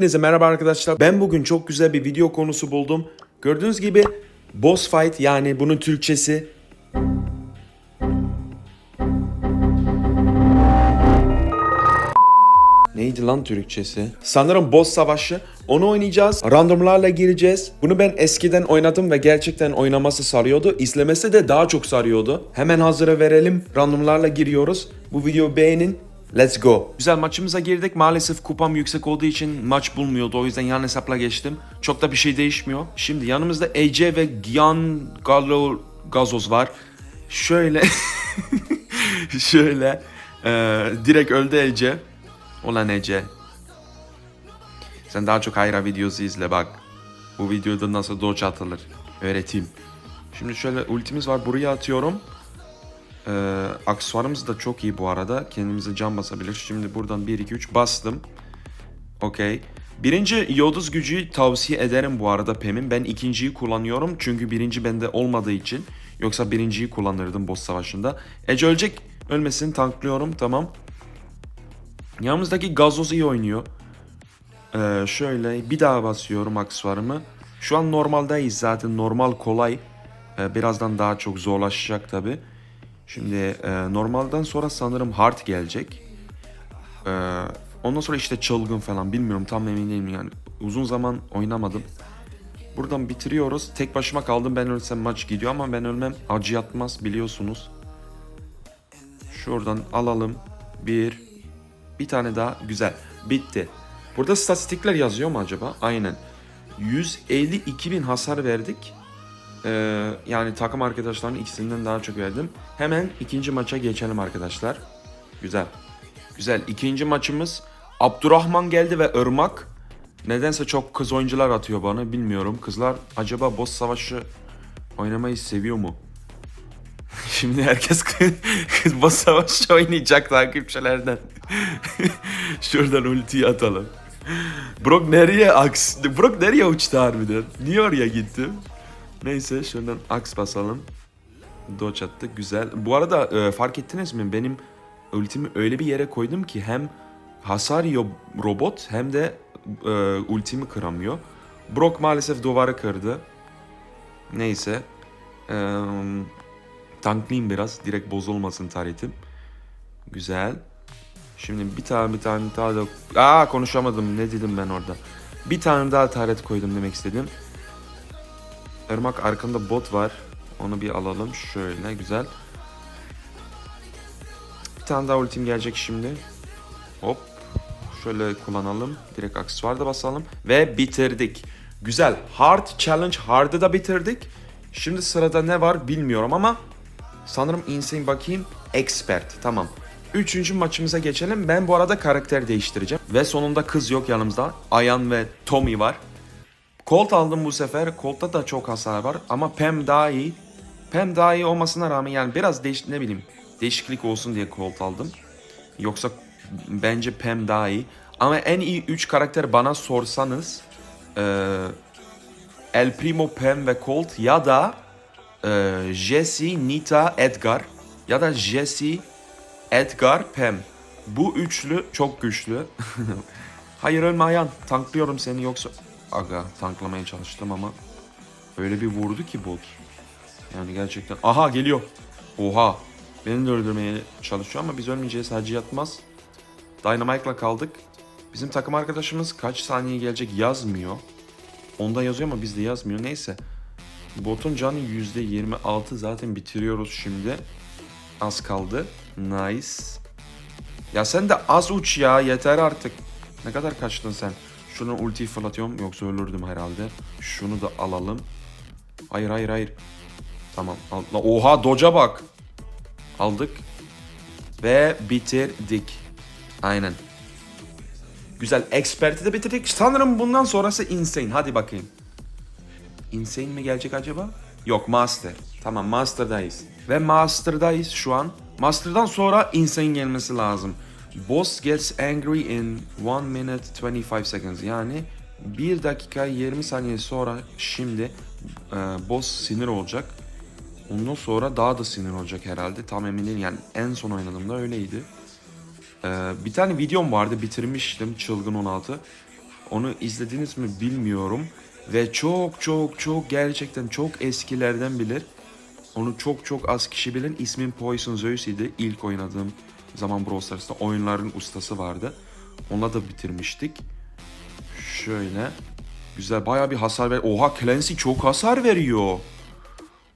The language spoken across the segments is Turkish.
Hepinize merhaba arkadaşlar. Ben bugün çok güzel bir video konusu buldum. Gördüğünüz gibi boss fight yani bunun Türkçesi. Neydi lan Türkçesi? Sanırım boss savaşı. Onu oynayacağız. Randomlarla gireceğiz. Bunu ben eskiden oynadım ve gerçekten oynaması sarıyordu. İzlemesi de daha çok sarıyordu. Hemen hazıra verelim. Randomlarla giriyoruz. Bu videoyu beğenin. Let's go. Güzel maçımıza girdik. Maalesef kupam yüksek olduğu için maç bulmuyordu. O yüzden yan hesapla geçtim. Çok da bir şey değişmiyor. Şimdi yanımızda Ece ve Gian Gallo Gazoz var. Şöyle şöyle eee, direkt öldü Ece. Ulan Ece. Sen daha çok Hayra videosu izle bak. Bu videoda nasıl dodge atılır. Öğreteyim. Şimdi şöyle ultimiz var. Buraya atıyorum. Ee, aksesuarımız da çok iyi bu arada. Kendimize can basabilir. Şimdi buradan 1, 2, 3 bastım. Okey. Birinci yıldız gücü tavsiye ederim bu arada Pem'in. Ben ikinciyi kullanıyorum çünkü birinci bende olmadığı için. Yoksa birinciyi kullanırdım boss savaşında. Ece ölecek. Ölmesini tanklıyorum tamam. Yanımızdaki gazoz iyi oynuyor. Ee, şöyle bir daha basıyorum aksesuarımı. Şu an normaldeyiz zaten normal kolay. Ee, birazdan daha çok zorlaşacak tabi. Şimdi e, normalden sonra sanırım hard gelecek. Ee, ondan sonra işte çılgın falan bilmiyorum tam emin değilim yani. Uzun zaman oynamadım. Buradan bitiriyoruz. Tek başıma kaldım ben ölsem maç gidiyor ama ben ölmem acı yatmaz biliyorsunuz. Şuradan alalım. Bir, bir tane daha güzel. Bitti. Burada statistikler yazıyor mu acaba? Aynen. 152 bin hasar verdik. Ee, yani takım arkadaşlarının ikisinden daha çok verdim. Hemen ikinci maça geçelim arkadaşlar. Güzel. Güzel. İkinci maçımız Abdurrahman geldi ve Irmak. Nedense çok kız oyuncular atıyor bana bilmiyorum. Kızlar acaba boss savaşı oynamayı seviyor mu? Şimdi herkes kız boss savaşı oynayacak takipçilerden. Şuradan ultiyi atalım. Brock nereye aks? Brock nereye uçtu harbiden? Niye oraya gitti? Neyse şuradan aks basalım. Dodge attı güzel. Bu arada e, fark ettiniz mi? Benim ultimi öyle bir yere koydum ki hem hasar yiyor robot hem de e, ultimi kıramıyor. Brock maalesef duvarı kırdı. Neyse. Eee tanklayayım biraz. Direkt bozulmasın taretim. Güzel. Şimdi bir tane bir tane daha da... Aa konuşamadım. Ne dedim ben orada? Bir tane daha taret koydum demek istedim. Irmak arkanda bot var. Onu bir alalım. Şöyle güzel. Bir tane daha ultim gelecek şimdi. Hop. Şöyle kullanalım. Direkt aksesuar da basalım. Ve bitirdik. Güzel. Hard challenge. Hard'ı da bitirdik. Şimdi sırada ne var bilmiyorum ama sanırım insane bakayım. Expert. Tamam. Üçüncü maçımıza geçelim. Ben bu arada karakter değiştireceğim. Ve sonunda kız yok yanımızda. Ayan ve Tommy var. Colt aldım bu sefer. Colt'ta da çok hasar var ama Pam daha iyi. Pam daha iyi olmasına rağmen yani biraz değiş ne bileyim değişiklik olsun diye Colt aldım. Yoksa bence Pam daha iyi. Ama en iyi 3 karakter bana sorsanız eee, El Primo, Pam ve Colt ya da eee, Jesse, Nita, Edgar ya da Jesse, Edgar, Pam. Bu üçlü çok güçlü. Hayır ölme Ayan. Tanklıyorum seni yoksa... Aga tanklamaya çalıştım ama öyle bir vurdu ki bot. Yani gerçekten... Aha geliyor. Oha. Beni de öldürmeye çalışıyor ama biz ölmeyeceğiz. Hacı yatmaz. Dynamite'la kaldık. Bizim takım arkadaşımız kaç saniye gelecek yazmıyor. Onda yazıyor ama bizde yazmıyor. Neyse. Botun canı %26 zaten bitiriyoruz şimdi. Az kaldı. Nice. Ya sen de az uç ya yeter artık. Ne kadar kaçtın sen? Şunu ultiyi fırlatıyorum yoksa ölürdüm herhalde. Şunu da alalım. Hayır hayır hayır. Tamam. Oha doca bak. Aldık. Ve bitirdik. Aynen. Güzel. Expert'i de bitirdik. Sanırım bundan sonrası insane. Hadi bakayım. Insane mi gelecek acaba? Yok Master. Tamam Master'dayız. Ve Master'dayız şu an. Master'dan sonra Insane gelmesi lazım. Boss gets angry in 1 minute 25 seconds. Yani 1 dakika 20 saniye sonra şimdi e, boss sinir olacak. Ondan sonra daha da sinir olacak herhalde. Tam emin değilim. Yani en son oynadığımda öyleydi. Ee, bir tane videom vardı bitirmiştim Çılgın 16. Onu izlediniz mi bilmiyorum. Ve çok çok çok gerçekten çok eskilerden bilir. Onu çok çok az kişi bilir. İsmim Poison Zeus idi. İlk oynadığım zaman Brawl Stars'ta oyunların ustası vardı. Onunla da bitirmiştik. Şöyle. Güzel bayağı bir hasar ver. Oha Clancy çok hasar veriyor.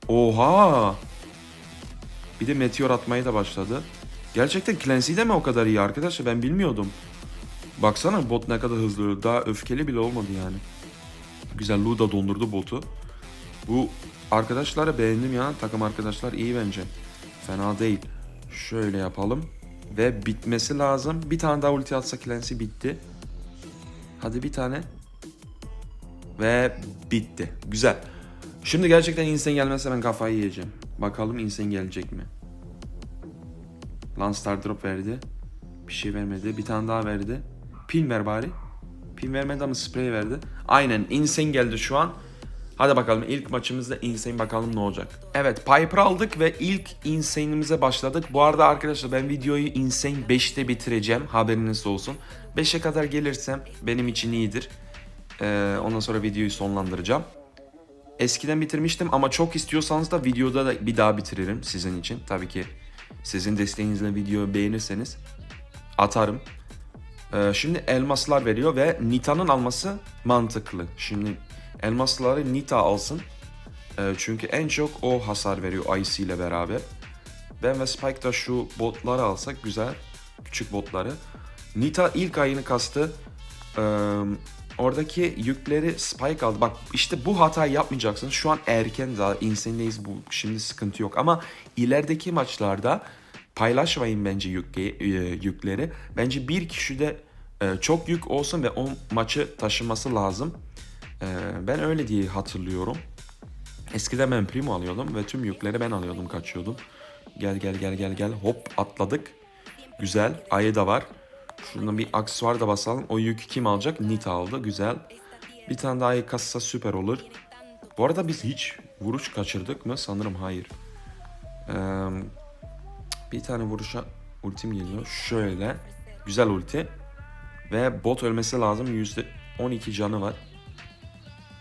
Oha. Bir de meteor atmaya da başladı. Gerçekten Clancy de mi o kadar iyi arkadaşlar? Ben bilmiyordum. Baksana bot ne kadar hızlı. Daha öfkeli bile olmadı yani. Güzel Lu da dondurdu botu. Bu arkadaşları beğendim ya. Takım arkadaşlar iyi bence. Fena değil. Şöyle yapalım. Ve bitmesi lazım. Bir tane daha ulti atsa Clancy bitti. Hadi bir tane. Ve bitti. Güzel. Şimdi gerçekten insan gelmezse ben kafayı yiyeceğim. Bakalım insan gelecek mi? Lan Star Drop verdi. Bir şey vermedi. Bir tane daha verdi. Pin ver bari. Pin vermedi ama sprey verdi. Aynen insane geldi şu an. Hadi bakalım ilk maçımızda insane bakalım ne olacak. Evet Piper aldık ve ilk insane'imize başladık. Bu arada arkadaşlar ben videoyu insane 5'te bitireceğim. Haberiniz olsun. 5'e kadar gelirsem benim için iyidir. Ee, ondan sonra videoyu sonlandıracağım. Eskiden bitirmiştim ama çok istiyorsanız da videoda da bir daha bitiririm sizin için. Tabii ki sizin desteğinizle videoyu beğenirseniz atarım. Ee, şimdi elmaslar veriyor ve Nita'nın alması mantıklı. Şimdi elmasları Nita alsın. Ee, çünkü en çok o hasar veriyor Ice ile beraber. Ben ve Spike da şu botları alsak güzel. Küçük botları. Nita ilk ayını kastı. Ee, oradaki yükleri Spike aldı. Bak işte bu hatayı yapmayacaksın. Şu an erken daha insane'deyiz bu şimdi sıkıntı yok. Ama ilerideki maçlarda paylaşmayın bence yük, e, yükleri. Bence bir kişi de e, çok yük olsun ve o maçı taşıması lazım. E, ben öyle diye hatırlıyorum. Eskiden ben primo alıyordum ve tüm yükleri ben alıyordum, kaçıyordum. Gel gel gel gel gel hop atladık. Güzel. Ayı da var. Şuradan bir aksesuar da basalım. O yükü kim alacak? Nita aldı. Güzel. Bir tane daha ayı kassa süper olur. Bu arada biz hiç vuruş kaçırdık mı? Sanırım hayır. Ee, bir tane vuruşa ultim geliyor. Şöyle. Güzel ulti. Ve bot ölmesi lazım. %12 canı var.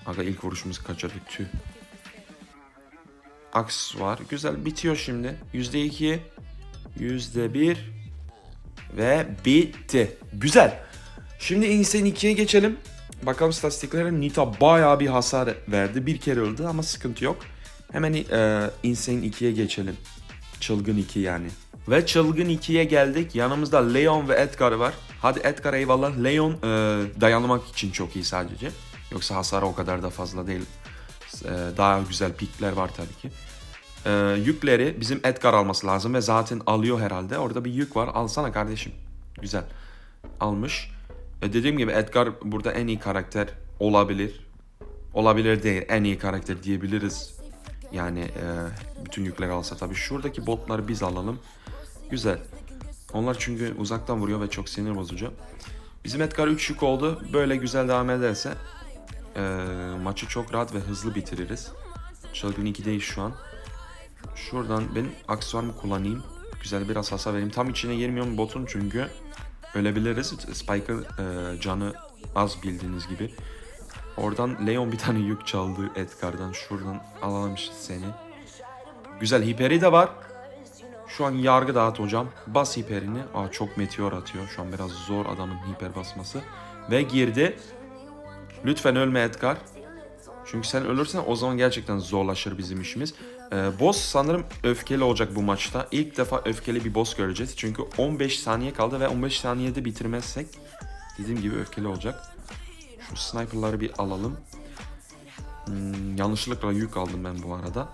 Aga ilk vuruşumuzu kaçırdık. Tüh. Aks var. Güzel bitiyor şimdi. %2. %1. Ve bitti. Güzel. Şimdi Insane 2'ye geçelim. Bakalım statistiklere. Nita bayağı bir hasar verdi. Bir kere öldü ama sıkıntı yok. Hemen e, Insane 2'ye geçelim. Çılgın 2 yani. Ve Çılgın 2'ye geldik. Yanımızda Leon ve Edgar var. Hadi Edgar eyvallah. Leon e, dayanmak için çok iyi sadece. Yoksa hasarı o kadar da fazla değil. E, daha güzel pikler var tabii ki. E, yükleri bizim Edgar alması lazım ve zaten alıyor herhalde. Orada bir yük var. Alsana kardeşim. Güzel. Almış. E, dediğim gibi Edgar burada en iyi karakter olabilir. Olabilir değil. En iyi karakter diyebiliriz. Yani e, bütün yükleri alsa tabii. Şuradaki botları biz alalım. Güzel. Onlar çünkü uzaktan vuruyor ve çok sinir bozucu. Bizim Edgar 3 yük oldu. Böyle güzel devam ederse e, maçı çok rahat ve hızlı bitiririz. Çılgın 2'deyiz şu an. Şuradan ben aksesuarımı kullanayım. Güzel biraz hasar vereyim. Tam içine girmiyorum botun çünkü ölebiliriz. Spike'ın e, canı az bildiğiniz gibi. Oradan Leon bir tane yük çaldı Edgar'dan. Şuradan alalım seni. Güzel hiperi de var. Şu an yargı dağıt hocam. Bas hiperini. Aa çok meteor atıyor. Şu an biraz zor adamın hiper basması. Ve girdi. Lütfen ölme Edgar. Çünkü sen ölürsen o zaman gerçekten zorlaşır bizim işimiz. Ee, boss sanırım öfkeli olacak bu maçta. İlk defa öfkeli bir boss göreceğiz. Çünkü 15 saniye kaldı ve 15 saniyede bitirmezsek dediğim gibi öfkeli olacak. Şu sniperları bir alalım. Hmm, yanlışlıkla yük aldım ben bu arada.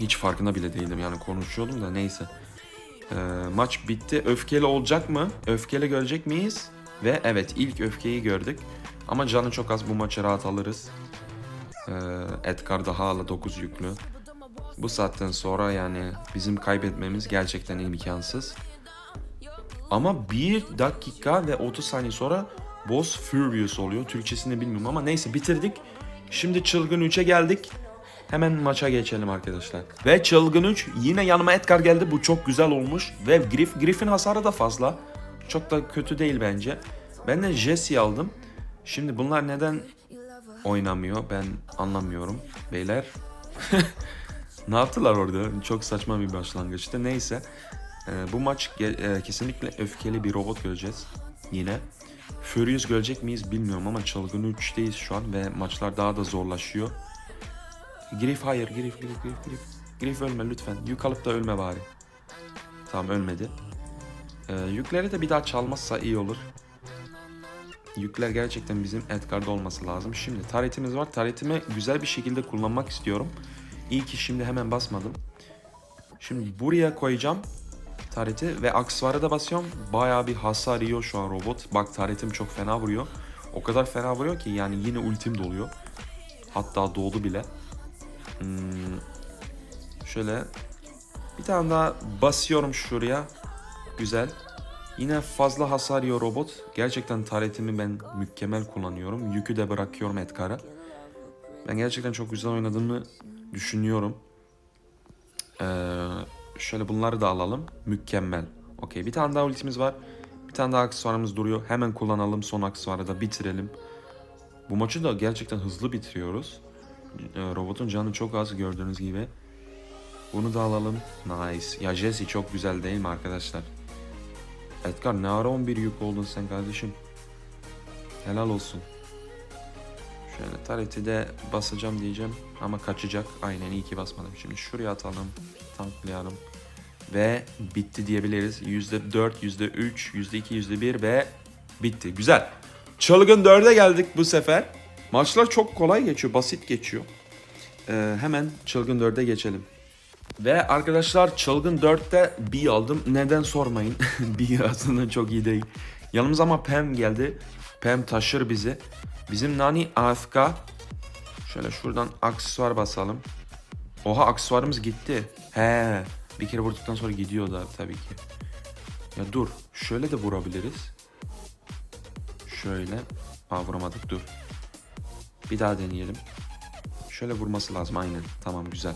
Hiç farkında bile değildim yani konuşuyordum da neyse. Ee, maç bitti. Öfkeli olacak mı? Öfkeli görecek miyiz? Ve evet ilk öfkeyi gördük. Ama canı çok az bu maçı rahat alırız. Ee, Edgar da hala 9 yüklü. Bu saatten sonra yani bizim kaybetmemiz gerçekten imkansız. Ama 1 dakika ve 30 saniye sonra Boss Furious oluyor. Türkçesini bilmiyorum ama neyse bitirdik. Şimdi Çılgın 3'e geldik. Hemen maça geçelim arkadaşlar. Ve Çılgın 3 yine yanıma Edgar geldi. Bu çok güzel olmuş. Ve Griff, Griff'in hasarı da fazla. Çok da kötü değil bence. Ben de Jesse aldım. Şimdi bunlar neden oynamıyor ben anlamıyorum beyler. ne yaptılar orada? Çok saçma bir başlangıçtı. Neyse. Ee, bu maç e, kesinlikle öfkeli bir robot göreceğiz. Yine. Furious görecek miyiz bilmiyorum ama çılgın 3'teyiz şu an ve maçlar daha da zorlaşıyor. Griff hayır Griff Griff Griff Griff. Griff ölme lütfen. Yük alıp da ölme bari. Tamam ölmedi. Ee, yükleri de bir daha çalmazsa iyi olur. Yükler gerçekten bizim Edgar'da olması lazım. Şimdi taretimiz var. Taretimi güzel bir şekilde kullanmak istiyorum. İyi ki şimdi hemen basmadım. Şimdi buraya koyacağım tareti ve aksesuara da basıyorum. Bayağı bir hasar yiyor şu an robot. Bak taretim çok fena vuruyor. O kadar fena vuruyor ki yani yine ultim doluyor. Hatta doğdu bile. Hmm, şöyle bir tane daha basıyorum şuraya. Güzel. Yine fazla hasar yiyor robot. Gerçekten taretimi ben mükemmel kullanıyorum. Yükü de bırakıyorum Edgar'a. Ben gerçekten çok güzel oynadığımı düşünüyorum. Ee, şöyle bunları da alalım. Mükemmel. Okey bir tane daha ultimiz var. Bir tane daha aksesuarımız duruyor. Hemen kullanalım. Son aksesuarı da bitirelim. Bu maçı da gerçekten hızlı bitiriyoruz. Ee, robotun canı çok az gördüğünüz gibi. Bunu da alalım. Nice. Ya Jesse çok güzel değil mi arkadaşlar? Edgar ne ara 11 yük oldun sen kardeşim. Helal olsun. Şöyle tareti de basacağım diyeceğim ama kaçacak. Aynen iyi ki basmadım. Şimdi şuraya atalım. Tanklayalım. Ve bitti diyebiliriz. %4, %3, %2, %1 ve bitti. Güzel. Çılgın 4'e geldik bu sefer. Maçlar çok kolay geçiyor, basit geçiyor. Ee, hemen Çılgın 4'e geçelim. Ve arkadaşlar Çılgın 4'te B aldım. Neden sormayın. B aslında çok iyi değil. Yanımıza ama Pam geldi. Pam taşır bizi. Bizim Nani AFK. Şöyle şuradan aksesuar basalım. Oha aksesuarımız gitti. He. Bir kere vurduktan sonra gidiyor da tabii ki. Ya dur. Şöyle de vurabiliriz. Şöyle. Aa vuramadık dur. Bir daha deneyelim. Şöyle vurması lazım aynen. Tamam güzel.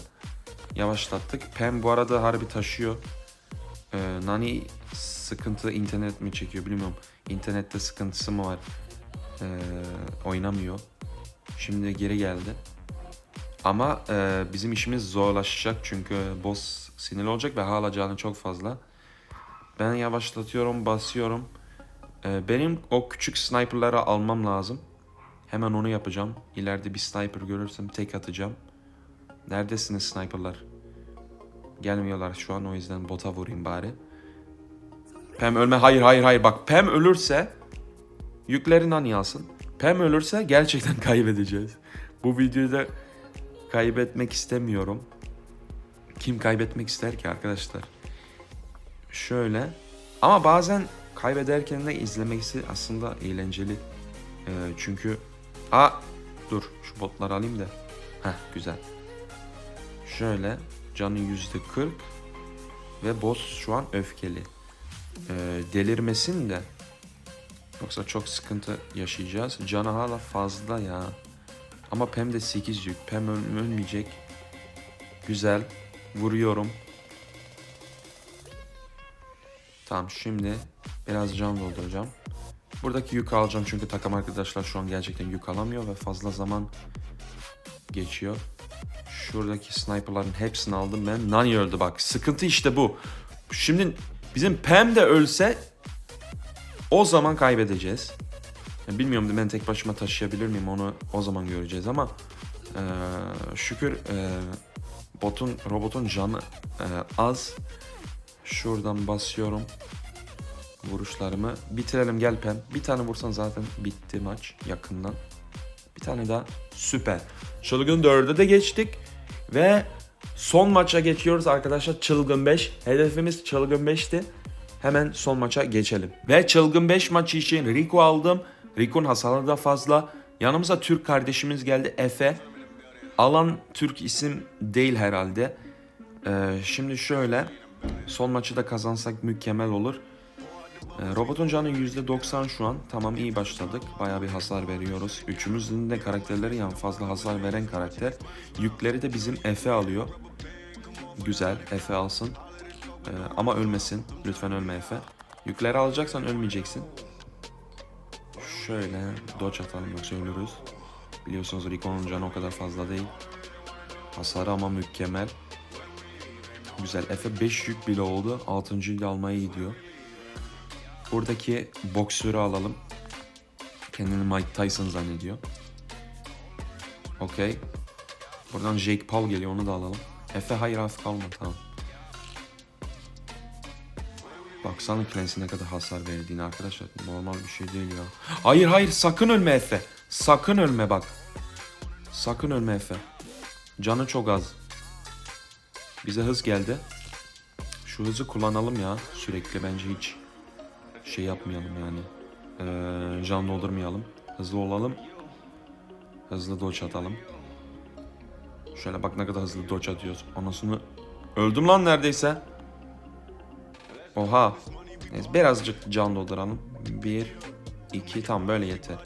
Yavaşlattık. Pem bu arada harbi taşıyor. Ee, Nani sıkıntı internet mi çekiyor bilmiyorum. İnternette sıkıntısı mı var? Ee, oynamıyor. Şimdi geri geldi. Ama e, bizim işimiz zorlaşacak çünkü boss sinirli olacak ve hala çok fazla. Ben yavaşlatıyorum, basıyorum. Ee, benim o küçük sniperları almam lazım. Hemen onu yapacağım. İleride bir sniper görürsem tek atacağım. Neredesiniz sniperlar? Gelmiyorlar şu an o yüzden bota vurayım bari. Pem ölme hayır hayır hayır bak Pem ölürse yüklerin Nani alsın. Pem ölürse gerçekten kaybedeceğiz. Bu videoyu da kaybetmek istemiyorum. Kim kaybetmek ister ki arkadaşlar? Şöyle. Ama bazen kaybederken de izlemesi aslında eğlenceli. Ee, çünkü... Aa dur şu botları alayım da. Heh güzel. Şöyle canı yüzde 40 ve boss şu an öfkeli. Ee, delirmesin de yoksa çok sıkıntı yaşayacağız. Canı hala fazla ya. Ama Pem de 8 yük. Pem öl- ölmeyecek. Güzel. Vuruyorum. Tamam şimdi biraz can dolduracağım. Buradaki yük alacağım çünkü takım arkadaşlar şu an gerçekten yük alamıyor ve fazla zaman geçiyor. Şuradaki sniperların hepsini aldım ben. Nani öldü bak. Sıkıntı işte bu. Şimdi bizim Pam de ölse o zaman kaybedeceğiz. Ya Bilmiyorum ben tek başıma taşıyabilir miyim onu o zaman göreceğiz ama eee, şükür eee, botun robotun canı eee, az. Şuradan basıyorum vuruşlarımı. Bitirelim gel Pem. Bir tane vursan zaten bitti maç yakından. Bir tane daha. Süper. Çılgın 4'e de geçtik. Ve son maça geçiyoruz arkadaşlar. Çılgın 5. Hedefimiz Çılgın 5'ti. Hemen son maça geçelim. Ve Çılgın 5 maçı için Rico aldım. Rico'nun hasarı da fazla. Yanımıza Türk kardeşimiz geldi Efe. Alan Türk isim değil herhalde. Ee, şimdi şöyle. Son maçı da kazansak mükemmel olur. Robotun canı %90 şu an. Tamam iyi başladık. Baya bir hasar veriyoruz. Üçümüzün de karakterleri yani fazla hasar veren karakter. Yükleri de bizim Efe alıyor. Güzel Efe alsın. Ee, ama ölmesin. Lütfen ölme Efe. Yükleri alacaksan ölmeyeceksin. şöyle dodge atalım yoksa ölürüz. Biliyorsunuz Rico'nun canı o kadar fazla değil. Hasarı ama mükemmel. Güzel. Efe 5 yük bile oldu. 6. yıl almaya gidiyor. Buradaki boksörü alalım. Kendini Mike Tyson zannediyor. Okey. Buradan Jake Paul geliyor onu da alalım. Efe hayır az kalma tamam. Baksana Clancy ne kadar hasar verdiğini arkadaşlar. Normal bir şey değil ya. Hayır hayır sakın ölme Efe. Sakın ölme bak. Sakın ölme Efe. Canı çok az. Bize hız geldi. Şu hızı kullanalım ya. Sürekli bence hiç şey yapmayalım yani. Ee, can doldurmayalım. Hızlı olalım. Hızlı dodge atalım. Şöyle bak ne kadar hızlı dodge atıyoruz. Ondan öldüm lan neredeyse. Oha. Neyse birazcık can dolduralım. Bir, iki tam böyle yeter.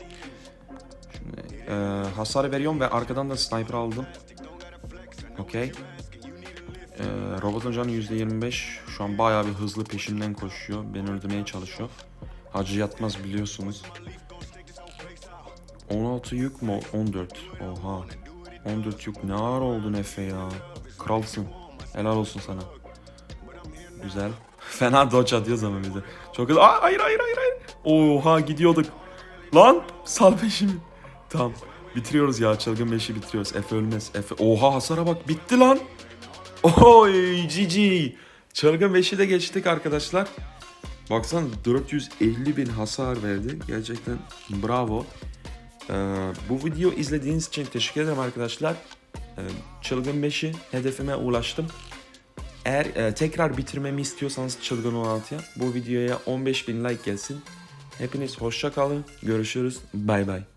Şimdi e, hasar veriyorum ve arkadan da sniper aldım. Okey. E, robotun canı %25. Şu an bayağı bir hızlı peşimden koşuyor. Beni öldürmeye çalışıyor. Hacı yatmaz biliyorsunuz. 16 yük mü? 14. Oha. 14 yük ne ağır oldun Efe ya. Kralsın. Helal olsun sana. Güzel. Fena dodge atıyoruz ama bize. Çok hızlı. Aa, hayır hayır hayır hayır. Oha gidiyorduk. Lan sal peşimi. Tamam. Bitiriyoruz ya. Çılgın 5'i bitiriyoruz. Efe ölmez. Efe. Oha hasara bak. Bitti lan. Oy GG. Çılgın 5'i de geçtik arkadaşlar. Baksana 450 bin hasar verdi. Gerçekten bravo. Ee, bu video izlediğiniz için teşekkür ederim arkadaşlar. Ee, Çılgın 5'i hedefime ulaştım. Eğer e, tekrar bitirmemi istiyorsanız Çılgın 16'ya bu videoya 15 bin like gelsin. Hepiniz hoşça kalın. Görüşürüz. Bay bay.